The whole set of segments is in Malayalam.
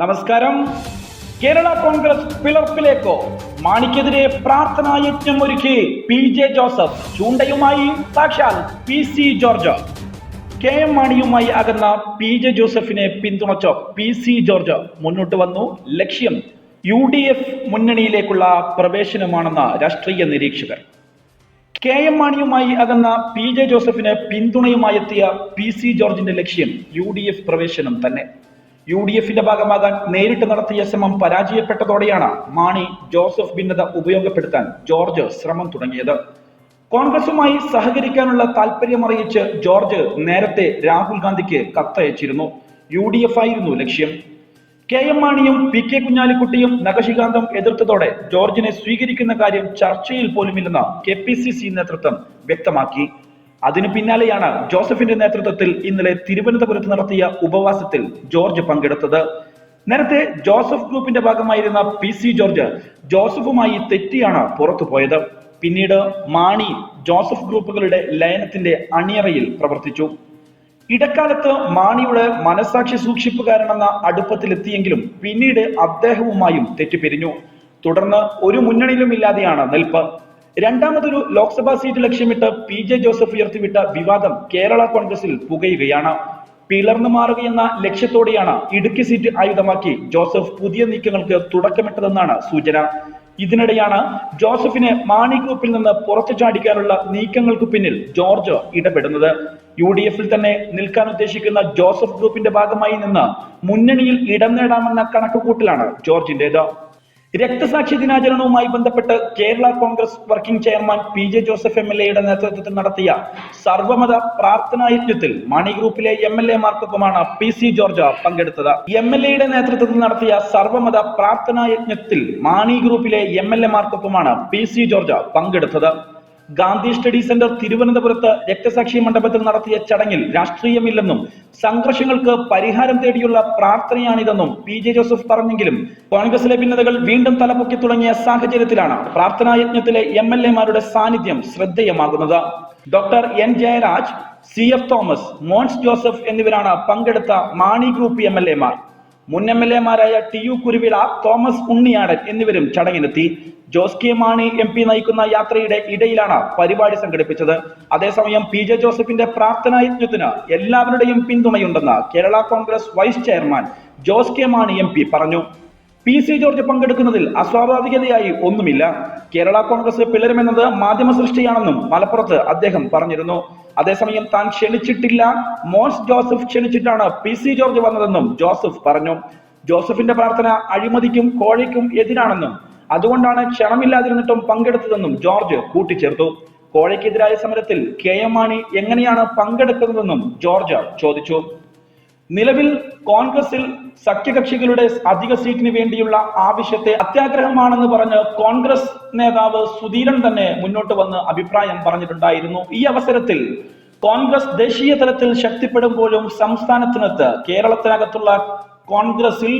നമസ്കാരം. കേരള കോൺഗ്രസ് പിളർപ്പിലേക്കോ മാണിക്കെതിരെ പ്രാർത്ഥനാ യജ്ഞം ഒരുക്കി പി ജെ ജോസഫ് ചൂണ്ടയുമായി സാക്ഷാൽ P C George. K M മാണിയുമായി അകന്ന പി ജെ ജോസഫിനെ പിന്തുണച്ച പി സി ജോർജ് മുന്നോട്ട് വന്നു. ലക്ഷ്യം യു ഡി എഫ് മുന്നണിയിലേക്കുള്ള പ്രവേശനമാണെന്ന രാഷ്ട്രീയ നിരീക്ഷകർ. കെ എം മാണിയുമായി അകന്ന പി ജെ ജോസഫിന് പിന്തുണയുമായി എത്തിയ പി സി ജോർജിന്റെ ലക്ഷ്യം യു ഡി എഫ് പ്രവേശനം തന്നെ. യു ഡി എഫിന്റെ ഭാഗമാകാൻ നേരിട്ട് നടത്തിയ ശ്രമം പരാജയപ്പെട്ടതോടെയാണ് മാണി ജോസഫ് ഭിന്നത ഉപയോഗപ്പെടുത്താൻ ജോർജ് ശ്രമം തുടങ്ങിയത്. കോൺഗ്രസുമായി സഹകരിക്കാനുള്ള താല്പര്യം അറിയിച്ച് ജോർജ് നേരത്തെ രാഹുൽ ഗാന്ധിക്ക് കത്തയച്ചിരുന്നു. യു ഡി എഫ് ആയിരുന്നു ലക്ഷ്യം. കെ എം മാണിയും പി കെ കുഞ്ഞാലിക്കുട്ടിയും നഖശികാന്തം എതിർത്തതോടെ ജോർജിനെ സ്വീകരിക്കുന്ന കാര്യം ചർച്ചയിൽ പോലുമില്ലെന്ന് കെ പി സി സി നേതൃത്വം വ്യക്തമാക്കി. അതിനു പിന്നാലെയാണ് ജോസഫിന്റെ നേതൃത്വത്തിൽ ഇന്നലെ തിരുവനന്തപുരത്ത് നടത്തിയ ഉപവാസത്തിൽ ജോർജ് പങ്കെടുത്തത്. നേരത്തെ ജോസഫ് ഗ്രൂപ്പിന്റെ ഭാഗമായിരുന്ന പി സി ജോർജ് ജോസഫുമായി തെറ്റിയാണ് പുറത്തു പോയത്. പിന്നീട് മാണി ജോസഫ് ഗ്രൂപ്പുകളുടെ ലയനത്തിന്റെ അണിയറയിൽ പ്രവർത്തിച്ചു. ഇടക്കാലത്ത് മാണിയുടെ മനസാക്ഷി സൂക്ഷിപ്പുകാരനെന്ന അടുപ്പത്തിലെത്തിയെങ്കിലും പിന്നീട് അദ്ദേഹവുമായും തെറ്റിപ്പിരിഞ്ഞു. തുടർന്ന് ഒരു മുന്നണിയിലുമില്ലാതെയാണ് നിൽപ്പ്. രണ്ടാമതൊരു ലോക്സഭാ സീറ്റ് ലക്ഷ്യമിട്ട് പി ജെ ജോസഫ് ഉയർത്തിവിട്ട വിവാദം കേരള കോൺഗ്രസിൽ പുകയുകയാണ്. പിളർന്നു മാറുകയെന്ന ലക്ഷ്യത്തോടെയാണ് ഇടുക്കി സീറ്റ് ആയുധമാക്കി ജോസഫ് പുതിയ നീക്കങ്ങൾക്ക് തുടക്കമിട്ടതെന്നാണ് സൂചന. ഇതിനിടെയാണ് ജോസഫിനെ മാണി ഗ്രൂപ്പിൽ നിന്ന് പുറത്തു ചാടിക്കാനുള്ള നീക്കങ്ങൾക്ക് പിന്നിൽ ജോർജ് ഇടപെടുന്നത്. യു ഡി എഫിൽ തന്നെ നിൽക്കാൻ ഉദ്ദേശിക്കുന്ന ജോസഫ് ഗ്രൂപ്പിന്റെ ഭാഗമായി നിന്ന് മുന്നണിയിൽ ഇടം നേടാമെന്ന കണക്കുകൂട്ടലാണ് ജോർജിന്റേത്. രക്തസാക്ഷി ദിനാചരണവുമായി ബന്ധപ്പെട്ട് Kerala Congress working chairman P J Joseph M L എയുടെ നേതൃത്വത്തിൽ നടത്തിയ സർവമത പ്രാർത്ഥനാ യജ്ഞത്തിൽ മണി ഗ്രൂപ്പിലെ എം എൽ എമാർക്കൊപ്പമാണ് പി സി ജോർജ് പങ്കെടുത്തത്. എം എൽ എയുടെ നേതൃത്വത്തിൽ നടത്തിയ സർവമത പ്രാർത്ഥനാ യജ്ഞത്തിൽ മാണി ഗ്രൂപ്പിലെ എം എൽ എമാർക്കൊപ്പമാണ് പി സി ജോർജ് പങ്കെടുത്തത്. ഗാന്ധി സ്റ്റഡി സെന്റർ തിരുവനന്തപുരത്ത് രക്തസാക്ഷി മണ്ഡപത്തിൽ നടത്തിയ ചടങ്ങിൽ രാഷ്ട്രീയമില്ലെന്നും സംഘർഷങ്ങൾക്ക് പരിഹാരം തേടിയുള്ള പ്രാർത്ഥനയാണിതെന്നും പി ജെ ജോസഫ് പറഞ്ഞെങ്കിലും കോൺഗ്രസിലെ ഭിന്നതകൾ വീണ്ടും തലപൊക്കി തുടങ്ങിയ സാഹചര്യത്തിലാണ് പ്രാർത്ഥനാ യജ്ഞത്തിലെ എം എൽ എമാരുടെ സാന്നിധ്യം ശ്രദ്ധേയമാകുന്നത്. Doctor N Jayaraj C F Thomas Mons Joseph എന്നിവരാണ് പങ്കെടുത്ത മാണി ഗ്രൂപ്പ് എം എൽ എമാർ മുൻ എം എൽ എമാരായ ടി യു കുരുവിള തോമസ് ഉണ്ണിയാടൻ എന്നിവരും ചടങ്ങിനെത്തി. Jose K Mani M P നയിക്കുന്ന യാത്രയുടെ ഇടയിലാണ് പരിപാടി സംഘടിപ്പിച്ചത്. അതേസമയം പി ജെ ജോസഫിന്റെ പ്രാർത്ഥനാ യജ്ഞത്തിന് എല്ലാവരുടെയും പിന്തുണയുണ്ടെന്ന് Kerala Congress vice chairman Jose K Mani M പറഞ്ഞു. പി സി ജോർജ് പങ്കെടുക്കുന്നതിൽ അസ്വാഭാവികതയായി ഒന്നുമില്ല. കേരള കോൺഗ്രസ് പിളരുമെന്നത് മാധ്യമ സൃഷ്ടിയാണെന്നും മലപ്പുറത്ത് അദ്ദേഹം പറഞ്ഞിരുന്നു. അതേസമയം താൻ ക്ഷണിച്ചിട്ടില്ല. മോൻസ് ജോസഫ് ക്ഷണിച്ചിട്ടാണ് പി സി ജോർജ് വന്നതെന്നും ജോസഫ് പറഞ്ഞു. ജോസഫിന്റെ പ്രാർത്ഥന അഴിമതിക്കും കോഴയ്ക്കും എതിരാണെന്നും അതുകൊണ്ടാണ് ക്ഷണമില്ലാതിരുന്നിട്ടും പങ്കെടുത്തതെന്നും ജോർജ് കൂട്ടിച്ചേർത്തു. കോഴയ്ക്കെതിരായ സമരത്തിൽ കെ എം മാണി എങ്ങനെയാണ് പങ്കെടുക്കുന്നതെന്നും ജോർജ് ചോദിച്ചു. നിലവിൽ കോൺഗ്രസിൽ സഖ്യകക്ഷികളുടെ അധിക സീറ്റിന് വേണ്ടിയുള്ള ആവശ്യത്തെ അത്യാഗ്രഹമാണെന്ന് പറഞ്ഞ് കോൺഗ്രസ് നേതാവ് സുധീരൻ തന്നെ മുന്നോട്ട് വന്ന് അഭിപ്രായം പറഞ്ഞിട്ടുണ്ടായിരുന്നു. ഈ അവസരത്തിൽ കോൺഗ്രസ് ദേശീയ തലത്തിൽ ശക്തിപ്പെടുമ്പോഴും സംസ്ഥാനത്തിനകത്ത് കേരളത്തിനകത്തുള്ള കോൺഗ്രസിൽ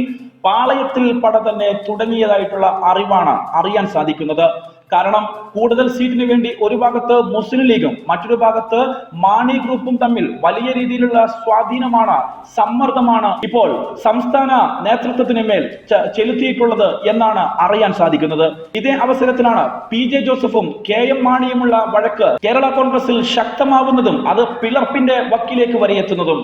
പാളയത്തിൽ പട തന്നെ തുടങ്ങിയതായിട്ടുള്ള അറിവാണ് അറിയാൻ സാധിക്കുന്നത്. കാരണം കൂടുതൽ സീറ്റിന് വേണ്ടി ഒരു ഭാഗത്ത് മുസ്ലിം ലീഗും മറ്റൊരു ഭാഗത്ത് മാണി ഗ്രൂപ്പും തമ്മിൽ വലിയ രീതിയിലുള്ള സ്വാധീനമാണ് സമ്മർദ്ദമാണ് ഇപ്പോൾ സംസ്ഥാന നേതൃത്വത്തിന് മേൽ ചെലുത്തിയിട്ടുള്ളത് എന്നാണ് അറിയാൻ സാധിക്കുന്നത്. ഇതേ അവസരത്തിലാണ് പി ജെ ജോസഫും കെ എം മാണിയുമുള്ള വഴക്ക് കേരള കോൺഗ്രസിൽ ശക്തമാവുന്നതും അത് പിളർപ്പിന്റെ വക്കിലേക്ക് വരെ എത്തുന്നതും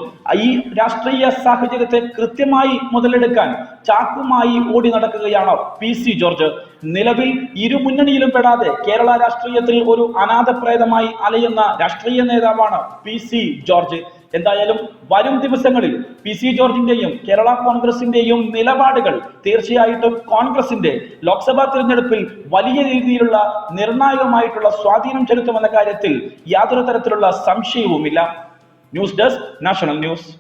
ഈ രാഷ്ട്രീയ സാഹചര്യത്തെ കൃത്യമായി മുതലെടുക്കാൻ ചാക്കുമായി ഓടി നടക്കുകയാണ് പി സി ജോർജ്. നിലവിൽ ഇരു മുന്നണിയിലും പെടാതെ കേരള രാഷ്ട്രീയത്തിൽ ഒരു അനാഥപ്രേതമായി അലയുന്ന രാഷ്ട്രീയ നേതാവാണ് പി സി ജോർജ്. എന്തായാലും വരും ദിവസങ്ങളിൽ പി സി ജോർജിന്റെയും കേരള കോൺഗ്രസിന്റെയും നിലപാടുകൾ തീർച്ചയായിട്ടും കോൺഗ്രസിന്റെ ലോക്സഭാ തിരഞ്ഞെടുപ്പിൽ വലിയ രീതിയിലുള്ള നിർണായകമായിട്ടുള്ള സ്വാധീനം ചെലുത്തുമെന്ന കാര്യത്തിൽ യാതൊരു തരത്തിലുള്ള സംശയവുമില്ല. News desk national news.